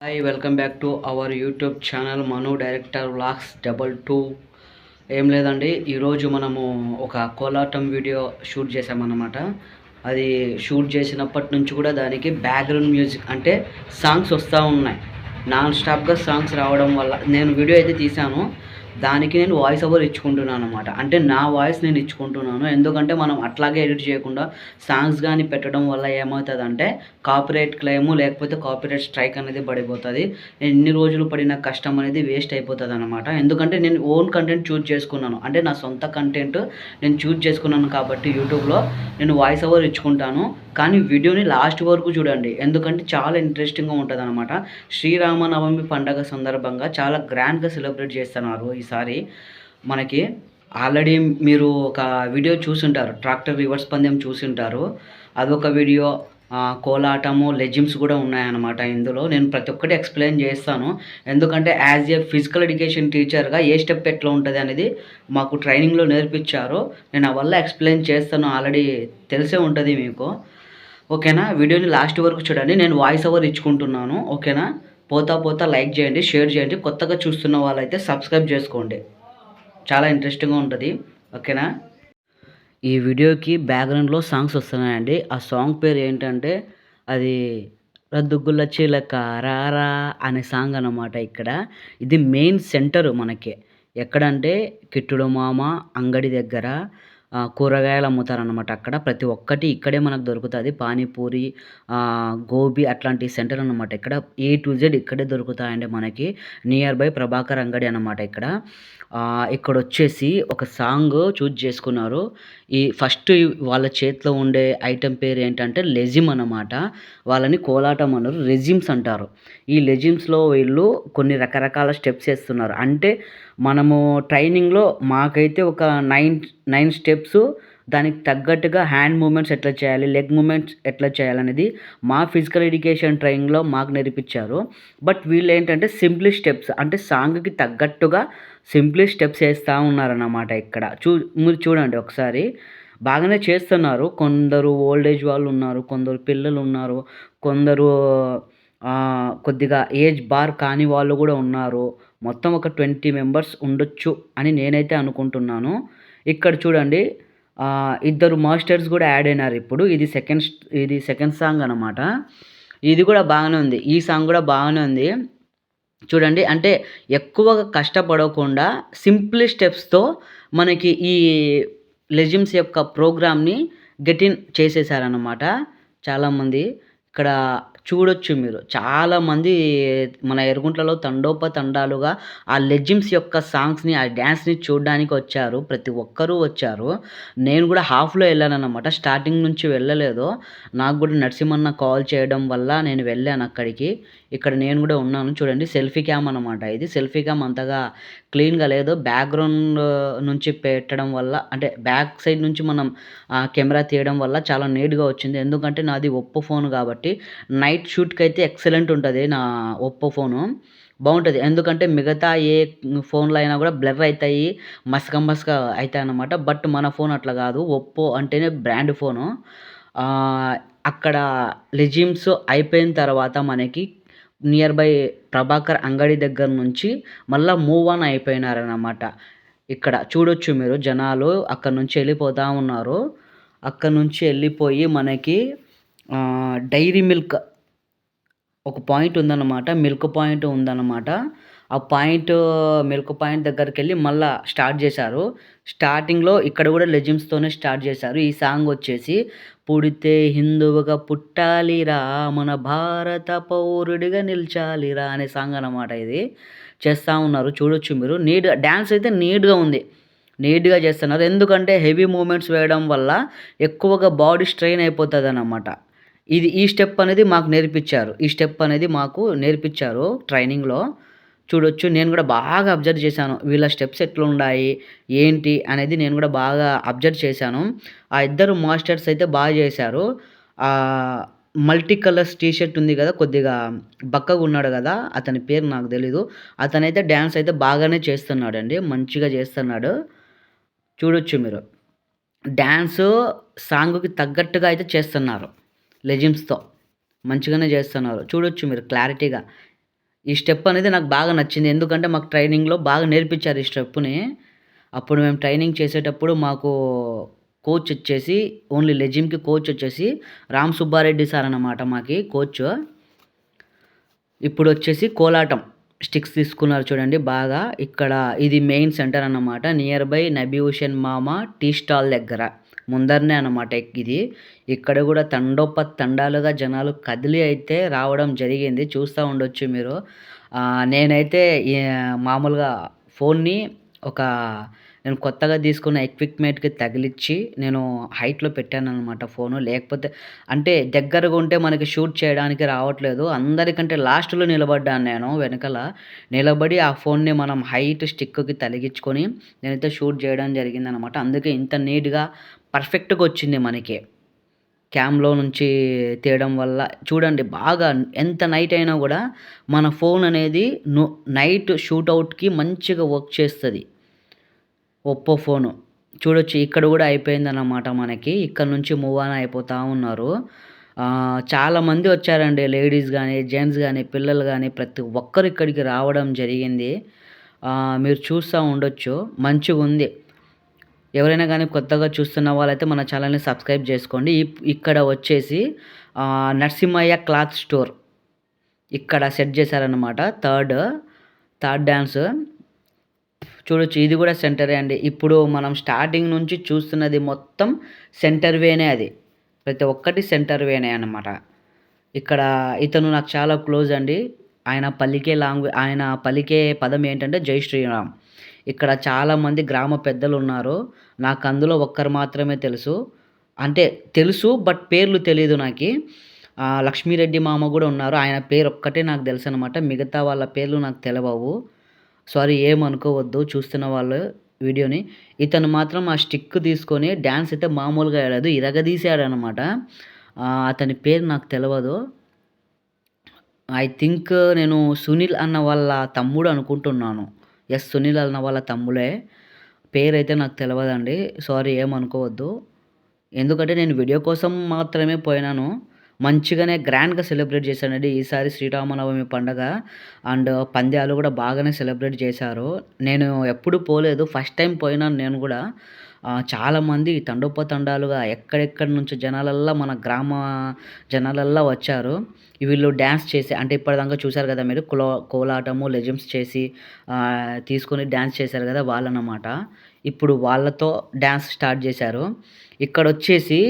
Hi welcome back to our YouTube channel Manu director vlogs double two ఏం లేదండి ఈరోజు మనము ఒక కోలాటం వీడియో షూట్ చేసామన్నమాట అది షూట్ చేసినప్పటి నుంచి కూడా దానికి బ్యాక్గ్రౌండ్ మ్యూజిక్ అంటే సాంగ్స్ వస్తూ ఉన్నాయి. నాన్ స్టాప్గా సాంగ్స్ రావడం వల్ల నేను వీడియో అయితే తీశాను. దానికి నేను వాయిస్ ఓవర్ ఇచ్చుకుంటున్నాను అనమాట అంటే నా వాయిస్ నేను ఇచ్చుకుంటున్నాను. ఎందుకంటే మనం అట్లాగే ఎడిట్ చేయకుండా సాంగ్స్ కానీ పెట్టడం వల్ల ఏమవుతుందంటే కాపీరైట్ క్లెయిమ్ లేకపోతే కాపీరైట్ స్ట్రైక్ అనేది పడిపోతుంది. నేను రోజులు పడిన కష్టం అనేది వేస్ట్ అయిపోతుంది అనమాట ఎందుకంటే నేను ఓన్ కంటెంట్ చూజ్ చేసుకున్నాను. అంటే నా సొంత కంటెంట్ నేను చూజ్ చేసుకున్నాను కాబట్టి యూట్యూబ్లో నేను వాయిస్ ఓవర్ ఇచ్చుకుంటాను. కానీ వీడియోని లాస్ట్ వరకు చూడండి. ఎందుకంటే చాలా ఇంట్రెస్టింగ్గా ఉంటుంది అనమాట శ్రీరామనవమి పండగ సందర్భంగా చాలా గ్రాండ్గా సెలబ్రేట్ చేస్తున్నారు ఈసారి. మనకి ఆల్రెడీ మీరు ఒక వీడియో చూసుంటారు. ట్రాక్టర్ రివర్స్ పందెం చూసుంటారు. అదొక వీడియో కోలాటము లెజిమ్స్ కూడా ఉన్నాయన్నమాట ఇందులో. నేను ప్రతి ఒక్కటి ఎక్స్ప్లెయిన్ చేస్తాను. ఎందుకంటే యాజ్ ఏ ఫిజికల్ ఎడ్యుకేషన్ టీచర్గా ఏ స్టెప్ ఎట్లా ఉంటుంది అనేది మాకు ట్రైనింగ్లో నేర్పించారు. నేను ఆ వల్ల ఎక్స్ప్లెయిన్ చేస్తాను. ఆల్రెడీ తెలిసే ఉంటుంది మీకు. ఓకేనా? వీడియోని లాస్ట్ వరకు చూడండి. నేను వాయిస్ ఓవర్ ఇచ్చుకుంటున్నాను. ఓకేనా? పోతా పోతా లైక్ చేయండి షేర్ చేయండి. కొత్తగా చూస్తున్న వాళ్ళైతే సబ్స్క్రైబ్ చేసుకోండి. చాలా ఇంట్రెస్టింగ్గా ఉంటుంది. ఓకేనా? ఈ వీడియోకి బ్యాక్గ్రౌండ్లో సాంగ్స్ వస్తున్నాయండి. ఆ సాంగ్ పేరు ఏంటంటే అది రద్దుగుల్ల చీలక రారా అనే సాంగ్ అన్నమాట ఇక్కడ. ఇది మెయిన్ సెంటర్ మనకి. ఎక్కడంటే కిట్టుడు మామ అంగడి దగ్గర. కూరగాయలు అమ్ముతారనమాట అక్కడ. ప్రతి ఒక్కటి ఇక్కడే మనకు దొరుకుతుంది. పానీపూరి గోబీ అట్లాంటి సెంటర్ అనమాట ఇక్కడ. ఏ టు జెడ్ ఇక్కడే దొరుకుతాయండి మనకి. నియర్ బై ప్రభాకర్ అంగడి అనమాట ఇక్కడ. ఇక్కడ వచ్చేసి ఒక సాంగ్ చూజ్ చేసుకున్నారు. ఈ ఫస్ట్ వాళ్ళ చేతిలో ఉండే ఐటెం పేరు ఏంటంటే లెజిమ్ అనమాట వాళ్ళని కోలాటం అన్నారు. రెజిమ్స్ అంటారు. ఈ లెజిమ్స్లో వీళ్ళు కొన్ని రకరకాల స్టెప్స్ వేస్తున్నారు. అంటే మనము ట్రైనింగ్లో మాకైతే ఒక నైన్ నైన్ స్టెప్స్ దానికి తగ్గట్టుగా హ్యాండ్ మూమెంట్స్ ఎట్లా చేయాలి లెగ్ మూమెంట్స్ ఎట్లా చేయాలనేది మా ఫిజికల్ ఎడ్యుకేషన్ ట్రైనింగ్లో మాకు నేర్పించారు. బట్ వీళ్ళు ఏంటంటే సింప్లీ స్టెప్స్ అంటే సాంగ్కి తగ్గట్టుగా సింప్లీ స్టెప్స్ వేస్తూ ఉన్నారన్నమాట ఇక్కడ. చూ మీరు చూడండి ఒకసారి. బాగానే చేస్తున్నారు. కొందరు ఓల్డ్ ఏజ్ వాళ్ళు ఉన్నారు కొందరు పిల్లలు ఉన్నారు కొందరు కొద్దిగా ఏజ్ బార్ కాని వాళ్ళు కూడా ఉన్నారు. మొత్తం ఒక ట్వంటీ మెంబర్స్ ఉండొచ్చు అని నేనైతే అనుకుంటున్నాను. ఇక్కడ చూడండి ఇద్దరు మాస్టర్స్ కూడా యాడ్ అయినారు ఇప్పుడు. ఇది సెకండ్ ఇది సెకండ్ సాంగ్ అనమాట ఇది కూడా బాగానే ఉంది. ఈ సాంగ్ కూడా బాగానే ఉంది. చూడండి అంటే ఎక్కువగా కష్టపడకుండా సింపుల్ స్టెప్స్తో మనకి ఈ లెజిమ్స్ యొక్క ప్రోగ్రామ్ని గెటిన్ చేసేసారనమాట చాలామంది. ఇక్కడ చూడొచ్చు మీరు. చాలామంది మన ఎరుగుంట్లలో తండోపతండాలుగా ఆ లెజిమ్స్ యొక్క సాంగ్స్ని ఆ డ్యాన్స్ని చూడడానికి వచ్చారు. ప్రతి ఒక్కరూ వచ్చారు. నేను కూడా హాఫ్లో వెళ్ళాను అనమాట స్టార్టింగ్ నుంచి వెళ్ళలేదు. నాకు కూడా నరసింహన్న కాల్ చేయడం వల్ల నేను వెళ్ళాను అక్కడికి. ఇక్కడ నేను కూడా ఉన్నాను. చూడండి సెల్ఫీ క్యామ్ అనమాట ఇది. సెల్ఫీ క్యామ్ అంతగా క్లీన్గా లేదు. బ్యాక్గ్రౌండ్ నుంచి పెట్టడం వల్ల అంటే బ్యాక్ సైడ్ నుంచి మనం కెమెరా తీయడం వల్ల చాలా నీట్గా వచ్చింది. ఎందుకంటే నాది ఒప్పో ఫోన్ కాబట్టి నైట్ షూట్కి అయితే ఎక్సలెంట్ ఉంటుంది నా ఒప్పో ఫోను బాగుంటుంది. ఎందుకంటే మిగతా ఏ ఫోన్లో అయినా కూడా బ్లర్ అవుతాయి మసక మసక అవుతాయి అన్నమాట. బట్ మన ఫోన్ అట్లా కాదు. ఒప్పో అంటేనే బ్రాండ్ ఫోను అక్కడ లెజిమ్స్ అయిపోయిన తర్వాత మనకి నియర్ బై ప్రభాకర్ అంగడి దగ్గర నుంచి మళ్ళీ మూవ్ ఆన్ అయిపోయినారనమాట ఇక్కడ చూడొచ్చు మీరు జనాలు అక్కడ నుంచి వెళ్ళిపోతూ ఉన్నారు. అక్కడ నుంచి వెళ్ళిపోయి మనకి డైరీ మిల్క్ ఒక పాయింట్ ఉందన్నమాట మిల్క్ పాయింట్ ఉందన్నమాట. ఆ పాయింట్ మిల్క్ పాయింట్ దగ్గరికి వెళ్ళి మళ్ళా స్టార్ట్ చేశారు. స్టార్టింగ్లో ఇక్కడ కూడా లెజిమ్స్తోనే స్టార్ట్ చేశారు. ఈ సాంగ్ వచ్చేసి పుడితే హిందువుగా పుట్టాలిరా మన భారత పౌరుడిగా నిల్చాలిరా అనే సాంగ్ అన్నమాట ఇది. చేస్తూ ఉన్నారు. చూడొచ్చు మీరు. నీట్గా డ్యాన్స్ అయితే నీట్గా ఉంది. నీట్గా చేస్తున్నారు. ఎందుకంటే హెవీ మూమెంట్స్ వేయడం వల్ల ఎక్కువగా బాడీ స్ట్రెయిన్ అయిపోతుంది అన్నమాట ఇది ఈ స్టెప్ అనేది మాకు నేర్పించారు. ఈ స్టెప్ అనేది మాకు నేర్పించారు ట్రైనింగ్లో. చూడొచ్చు నేను కూడా బాగా అబ్జర్వ్ చేశాను. వీళ్ళ స్టెప్స్ ఎట్లున్నాయి ఏంటి అనేది నేను కూడా బాగా అబ్జర్వ్ చేశాను. ఆ ఇద్దరు మాస్టర్స్ అయితే బాగా చేశారు. మల్టీ కలర్స్ టీ షర్ట్ ఉంది కదా కొద్దిగా బక్కగా ఉన్నాడు కదా అతని పేరు నాకు తెలీదు. అతనైతే డ్యాన్స్ అయితే బాగానే చేస్తున్నాడు అండి మంచిగా చేస్తున్నాడు. చూడొచ్చు మీరు. డ్యాన్స్ సాంగ్కి తగ్గట్టుగా అయితే చేస్తున్నారు. లెజిమ్స్తో మంచిగానే చేస్తున్నారు. చూడొచ్చు మీరు క్లారిటీగా. ఈ స్టెప్ అనేది నాకు బాగా నచ్చింది. ఎందుకంటే మాకు ట్రైనింగ్లో బాగా నేర్పించారు ఈ స్టెప్ని అప్పుడు మేము ట్రైనింగ్ చేసేటప్పుడు మాకు కోచ్ వచ్చేసి ఓన్లీ లెజిమ్కి కోచ్ వచ్చేసి రామ్ సుబ్బారెడ్డి సార్ అన్నమాట మాకి కోచ్. ఇప్పుడు వచ్చేసి కోలాటం స్టిక్స్ తీసుకున్నారు చూడండి బాగా. ఇక్కడ ఇది మెయిన్ సెంటర్ అన్నమాట. నియర్ బై నబీ హుసేన్ మామ టీ స్టాల్ దగ్గర. ముందరనే అనమాట ఇది. ఇక్కడ కూడా తండోప తండాలుగా జనాలు కదిలి అయితే రావడం జరిగింది. చూస్తూ ఉండొచ్చు మీరు. నేనైతే మామూలుగా ఫోన్ని ఒక నేను కొత్తగా తీసుకున్న ఎక్విప్మెంట్కి తగిలిచ్చి నేను హైట్లో పెట్టాను అనమాట ఫోను. లేకపోతే అంటే దగ్గరగా ఉంటే మనకి షూట్ చేయడానికి రావట్లేదు. అందరికంటే లాస్ట్లో నిలబడ్డాను నేను వెనకాల. నిలబడి ఆ ఫోన్ని మనం హైట్ స్టిక్కి తగిలించుకొని నేనైతే షూట్ చేయడం జరిగిందనమాట అందుకే ఇంత నీట్గా పర్ఫెక్ట్గా వచ్చింది మనకి. క్యామ్లో నుంచి తీయడం వల్ల చూడండి బాగా ఎంత నైట్ అయినా కూడా మన ఫోన్ అనేది నో నైట్ షూట్అవుట్కి మంచిగా వర్క్ చేస్తుంది. Oppo phone. చూడొచ్చు ఇక్కడ కూడా అయిపోయిందన్నమాట మనకి. ఇక్కడ నుంచి మూవ్ ఆన్ అయిపోతూ ఉన్నారు. చాలామంది వచ్చారండి లేడీస్ కానీ జెంట్స్ కానీ పిల్లలు కానీ ప్రతి ఒక్కరు ఇక్కడికి రావడం జరిగింది. మీరు చూస్తూ ఉండొచ్చు. మంచిగా ఉంది ఎవరైనా కానీ కొత్తగా చూస్తున్న వాళ్ళైతే మన ఛానల్ని సబ్స్క్రైబ్ చేసుకోండి. ఇక్కడ వచ్చేసి నరసింహయ్య క్లాత్ స్టోర్. ఇక్కడ సెట్ చేశారనమాట థర్డ్ థర్డ్ డ్యాన్స్ చూడొచ్చు ఇది కూడా సెంటరే అండి. ఇప్పుడు మనం స్టార్టింగ్ నుంచి చూస్తున్నది మొత్తం సెంటర్ వేనే అది. ప్రతి ఒక్కటి సెంటర్ వేనే అనమాట ఇక్కడ ఇతను నాకు చాలా క్లోజ్ అండి. ఆయన పలికే లాంగ్వేజ్ ఆయన పలికే పదం ఏంటంటే జై శ్రీరామ్. ఇక్కడ చాలామంది గ్రామ పెద్దలు ఉన్నారు నాకు అందులో ఒక్కరు మాత్రమే తెలుసు. అంటే తెలుసు బట్ పేర్లు తెలియదు నాకు. లక్ష్మీరెడ్డి మామ కూడా ఉన్నారు. ఆయన పేరు ఒక్కటే నాకు తెలుసు అనమాట మిగతా వాళ్ళ పేర్లు నాకు తెలియవు సారీ ఏమనుకోవద్దు. చూస్తున్న వాళ్ళు వీడియోని. ఇతను మాత్రం ఆ స్టిక్ తీసుకొని డ్యాన్స్ అయితే మామూలుగా వేయలేదు ఇరగదీశాడు అనమాట అతని పేరు నాకు తెలియదు ఐ థింక్ నేను సునీల్ అన్న వాళ్ళ తమ్ముడు అనుకుంటున్నాను. ఎస్ సునీల్ అన్న వాళ్ళ తమ్ముడే పేరైతే నాకు తెలియదండి సారీ ఏమనుకోవద్దు. ఎందుకంటే నేను వీడియో కోసం మాత్రమే పోయినాను. మంచిగానే గ్రాండ్గా సెలబ్రేట్ చేశానండి ఈసారి శ్రీరామనవమి పండగ. అండ్ పంద్యాలు కూడా బాగానే సెలబ్రేట్ చేశారు. నేను ఎప్పుడు పోలేదు. ఫస్ట్ టైం పోయినాను నేను కూడా. చాలామంది తండోపతండాలుగా ఎక్కడెక్కడి నుంచి జనాలల్లా మన గ్రామ జనాలల్లా వచ్చారు. వీళ్ళు డ్యాన్స్ చేసి అంటే ఇప్పటిదాకా చూశారు కదా మీరు కులో కోలాటము లెజమ్స్ చేసి తీసుకొని డ్యాన్స్ చేశారు కదా వాళ్ళనమాట ఇప్పుడు వాళ్ళతో డ్యాన్స్ స్టార్ట్ చేశారు. ఇక్కడ వచ్చేసి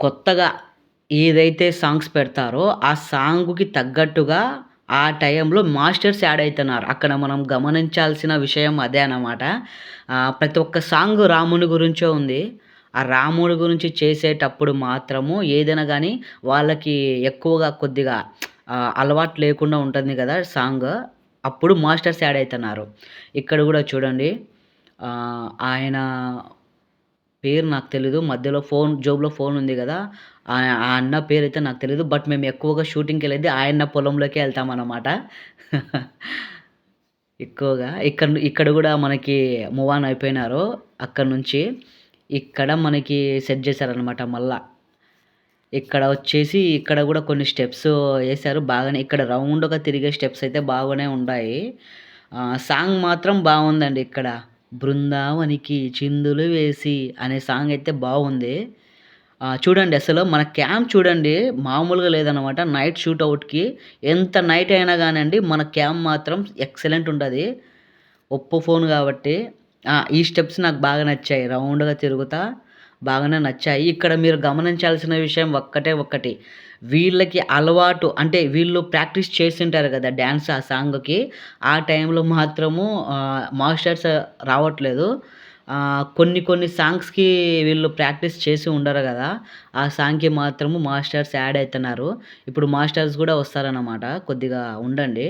కొత్తగా ఏదైతే సాంగ్స్ పెడతారో ఆ సాంగ్కి తగ్గట్టుగా ఆ టైంలో మాస్టర్స్ యాడ్ అవుతున్నారు అక్కడ మనం గమనించాల్సిన విషయం అదే అన్నమాట. ప్రతి ఒక్క సాంగ్ రాముని గురించే ఉంది. ఆ రాముడి గురించి చేసేటప్పుడు మాత్రము ఏదైనా కానీ వాళ్ళకి ఎక్కువగా కొద్దిగా అలవాటు లేకుండా ఉంటుంది కదా సాంగ్. అప్పుడు మాస్టర్స్ యాడ్ అవుతున్నారు ఇక్కడ కూడా చూడండి. ఆయన పేరు నాకు తెలీదు. మధ్యలో ఫోన్ జోబులో ఫోన్ ఉంది కదా. ఆ ఆ అన్న పేరు అయితే నాకు తెలియదు బట్ మేము ఎక్కువగా షూటింగ్కి వెళ్ళేది ఆయన పొలంలోకి వెళ్తామన్నమాట ఎక్కువగా. ఇక్కడ ఇక్కడ కూడా మనకి మూవ్ ఆన్ అయిపోయినారు అక్కడ నుంచి. ఇక్కడ మనకి సెట్ చేశారనమాట మళ్ళా. ఇక్కడ వచ్చేసి ఇక్కడ కూడా కొన్ని స్టెప్స్ వేశారు. బాగానే ఇక్కడ రౌండ్గా తిరిగే స్టెప్స్ అయితే బాగానే ఉన్నాయి సాంగ్ మాత్రం బాగుందండి ఇక్కడ. బృందావనికి చిందులు వేసి అనే సాంగ్ అయితే బాగుంది. చూడండి అసలు మన క్యాంప్ చూడండి మామూలుగా లేదనమాట నైట్ షూట్అవుట్కి ఎంత నైట్ అయినా కానివ్వండి మన క్యాంప్ మాత్రం ఎక్సలెంట్ ఉంటుంది. ఒప్పో ఫోన్ కాబట్టి ఈ స్టెప్స్ నాకు బాగా నచ్చాయి. రౌండ్గా తిరుగుతా బాగానే నచ్చాయి. ఇక్కడ మీరు గమనించాల్సిన విషయం ఒక్కటే ఒక్కటి. వీళ్ళకి అలవాటు అంటే వీళ్ళు ప్రాక్టీస్ చేస్తుంటారు కదా డ్యాన్స్ ఆ సాంగ్కి. ఆ టైంలో మాత్రము మాస్టర్స్ రావట్లేదు. కొన్ని కొన్ని సాంగ్స్కి వీళ్ళు ప్రాక్టీస్ చేసి ఉండరు కదా. ఆ సాంగ్కి మాత్రము మాస్టర్స్ యాడ్ అవుతున్నారు ఇప్పుడు మాస్టర్స్ కూడా వస్తారన్నమాట. కొద్దిగా ఉండండి.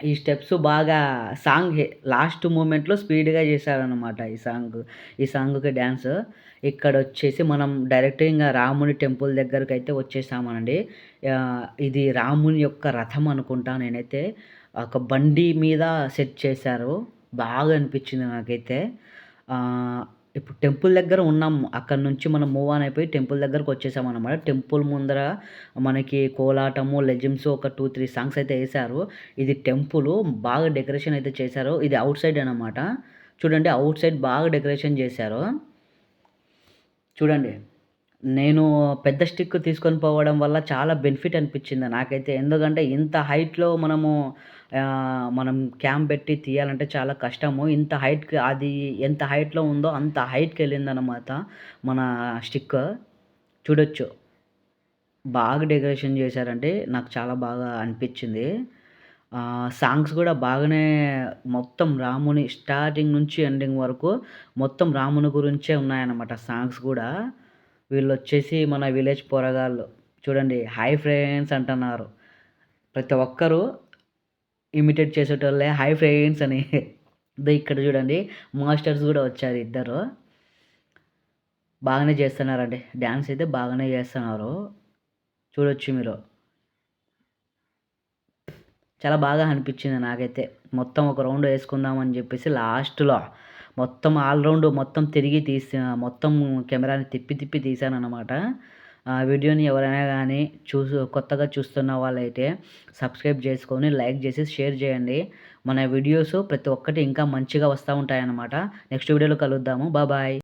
ఈ స్టెప్స్ బాగా సాంగ్ లాస్ట్ మూమెంట్లో స్పీడ్గా చేశారనమాట ఈ సాంగ్ ఈ సాంగ్కి డ్యాన్స్. ఇక్కడ వచ్చేసి మనం డైరెక్ట్ ఇంకా రాముని టెంపుల్ దగ్గరకు అయితే వచ్చేసామనండి ఇది రాముని యొక్క రథం అనుకుంటా నేనైతే. ఒక బండి మీద సెట్ చేశారు. బాగా అనిపించింది నాకైతే. ఇప్పుడు టెంపుల్ దగ్గర ఉన్నాము అక్కడ నుంచి మనం మూవ్ ఆన్ అయిపోయి టెంపుల్ దగ్గరకు వచ్చేసాం అనమాట టెంపుల్ ముందర మనకి కోలాటము లెజిమ్స్ ఒక టూ త్రీ సాంగ్స్ అయితే వేశారు. ఇది టెంపుల్ బాగా డెకరేషన్ అయితే చేశారు. ఇది అవుట్ సైడ్ అనమాట చూడండి అవుట్ సైడ్ బాగా డెకరేషన్ చేశారు. చూడండి. నేను పెద్ద స్టిక్ తీసుకొని పోవడం వల్ల చాలా బెనిఫిట్ అనిపించింది నాకైతే. ఎందుకంటే ఇంత హైట్లో మనము మనం క్యాంప్ పెట్టి తీయాలంటే చాలా కష్టము. ఇంత హైట్కి అది ఎంత హైట్లో ఉందో అంత హైట్కి వెళ్ళిందనమాట మన స్టిక్. చూడొచ్చు. బాగా డెకరేషన్ చేశారంటే నాకు చాలా బాగా అనిపించింది. సాంగ్స్ కూడా బాగానే మొత్తం రాముని స్టార్టింగ్ నుంచి ఎండింగ్ వరకు మొత్తం రాముని గురించే ఉన్నాయన్నమాట సాంగ్స్ కూడా. వీళ్ళు వచ్చేసి మన విలేజ్ పోరగాళ్ళు. చూడండి హాయ్ ఫ్రెండ్స్ అంటున్నారు. ప్రతి ఒక్కరూ ఇమిటేట్ చేసేటోళ్ళే హై ఫ్రెండ్స్ అని. ఇక్కడ చూడండి మాస్టర్స్ కూడా వచ్చారు ఇద్దరు. బాగానే చేస్తున్నారండి. డ్యాన్స్ అయితే బాగానే చేస్తున్నారు. చూడొచ్చు మీరు. చాలా బాగా అనిపించింది నాకైతే. మొత్తం ఒక రౌండ్ వేసుకుందామని చెప్పేసి లాస్ట్లో మొత్తం ఆల్ రౌండ్ మొత్తం తిరిగి తీసి మొత్తం కెమెరాని తిప్పి తిప్పి తీశాను అనమాట ఆ వీడియోని ఎవరైనా కానీ చూసు కొత్తగా చూస్తున్న వాళ్ళైతే సబ్స్క్రైబ్ చేసుకొని లైక్ చేసి షేర్ చేయండి. మన వీడియోస్ ప్రతి ఒక్కటి ఇంకా మంచిగా వస్తూ ఉంటాయన్నమాట. నెక్స్ట్ వీడియోలో కలుద్దాము. బాయ్.